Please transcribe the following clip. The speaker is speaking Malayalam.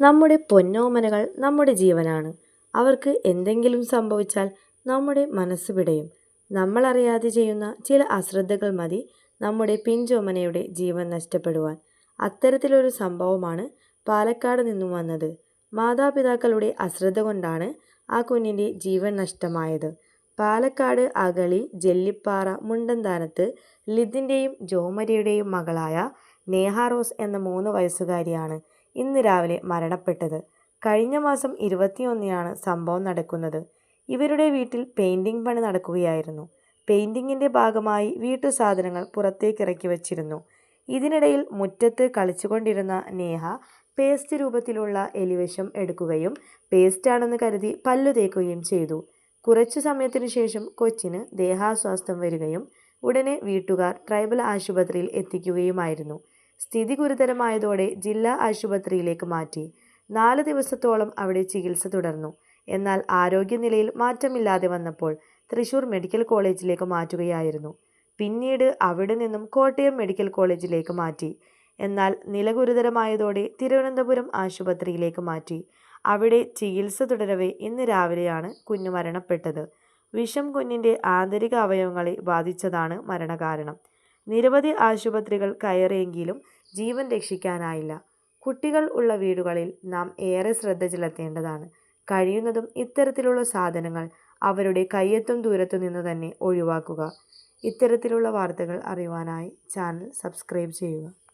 നമ്മുടെ പൊന്നോമനകൾ നമ്മുടെ ജീവനാണ്. അവർക്ക് എന്തെങ്കിലും സംഭവിച്ചാൽ നമ്മുടെ മനസ്സ് പിടയും. നമ്മളറിയാതെ ചെയ്യുന്ന ചില അശ്രദ്ധകൾ മതി നമ്മുടെ പിഞ്ചോമനയുടെ ജീവൻ നഷ്ടപ്പെടുവാൻ. അത്തരത്തിലൊരു സംഭവമാണ് പാലക്കാട് നിന്നും വന്നത്. മാതാപിതാക്കളുടെ അശ്രദ്ധ കൊണ്ടാണ് ആ കുഞ്ഞിന്റെ ജീവൻ നഷ്ടമായത്. പാലക്കാട് അകളി ജെല്ലിപ്പാറ മുണ്ടന്താനത്ത് ലിതിന്റെയും ജോമരിയുടെയും മകളായ നേഹ റോസ് എന്ന മൂന്ന് വയസ്സുകാരിയാണ് ഇന്ന് രാവിലെ മരണപ്പെട്ടത്. കഴിഞ്ഞ മാസം ഇരുപത്തിയൊന്നിനാണ് സംഭവം നടക്കുന്നത്. ഇവരുടെ വീട്ടിൽ പെയിന്റിംഗ് പണി നടക്കുകയായിരുന്നു. പെയിന്റിങ്ങിന്റെ ഭാഗമായി വീട്ടു സാധനങ്ങൾ പുറത്തേക്ക് ഇറക്കി വച്ചിരുന്നു ഇതിനിടയിൽ മുറ്റത്ത് കളിച്ചുകൊണ്ടിരുന്ന നേഹ പേസ്റ്റ് രൂപത്തിലുള്ള എലിവശം എടുക്കുകയും പേസ്റ്റാണെന്ന് കരുതി പല്ലു തേക്കുകയും ചെയ്തു. കുറച്ചു സമയത്തിനു ശേഷം കൊച്ചിന് ദേഹാസ്വാസ്ഥ്യം വരികയും ഉടനെ വീട്ടുകാർ ട്രൈബൽ ആശുപത്രിയിൽ എത്തിക്കുകയുമായിരുന്നു. സ്ഥിതി ഗുരുതരമായതോടെ ജില്ലാ ആശുപത്രിയിലേക്ക് മാറ്റി. നാല് ദിവസത്തോളം അവിടെ ചികിത്സ തുടർന്നു. എന്നാൽ ആരോഗ്യനിലയിൽ മാറ്റമില്ലാതെ വന്നപ്പോൾ തൃശൂർ മെഡിക്കൽ കോളേജിലേക്ക് മാറ്റുകയായിരുന്നു. പിന്നീട് അവിടെ നിന്നും കോട്ടയം മെഡിക്കൽ കോളേജിലേക്ക് മാറ്റി. എന്നാൽ നില ഗുരുതരമായതോടെ തിരുവനന്തപുരം ആശുപത്രിയിലേക്ക് മാറ്റി. അവിടെ ചികിത്സ തുടരവേ ഇന്ന് രാവിലെയാണ് കുഞ്ഞു മരണപ്പെട്ടത്. വിഷം കുഞ്ഞിന്റെ ആന്തരിക അവയവങ്ങളെ ബാധിച്ചതാണ് മരണകാരണം. നിരവധി ആശുപത്രികൾ കയറിയെങ്കിലും ജീവൻ രക്ഷിക്കാനായില്ല. കുട്ടികൾ ഉള്ള വീടുകളിൽ നാം ഏറെ ശ്രദ്ധ ചെലുത്തേണ്ടതാണ്. കഴിയുന്നതും ഇത്തരത്തിലുള്ള സാധനങ്ങൾ അവരുടെ കയ്യെത്തും ദൂരത്തു നിന്ന് തന്നെ ഒഴിവാക്കുക. ഇത്തരത്തിലുള്ള വാർത്തകൾ അറിയുവാനായി ചാനൽ സബ്സ്ക്രൈബ് ചെയ്യുക.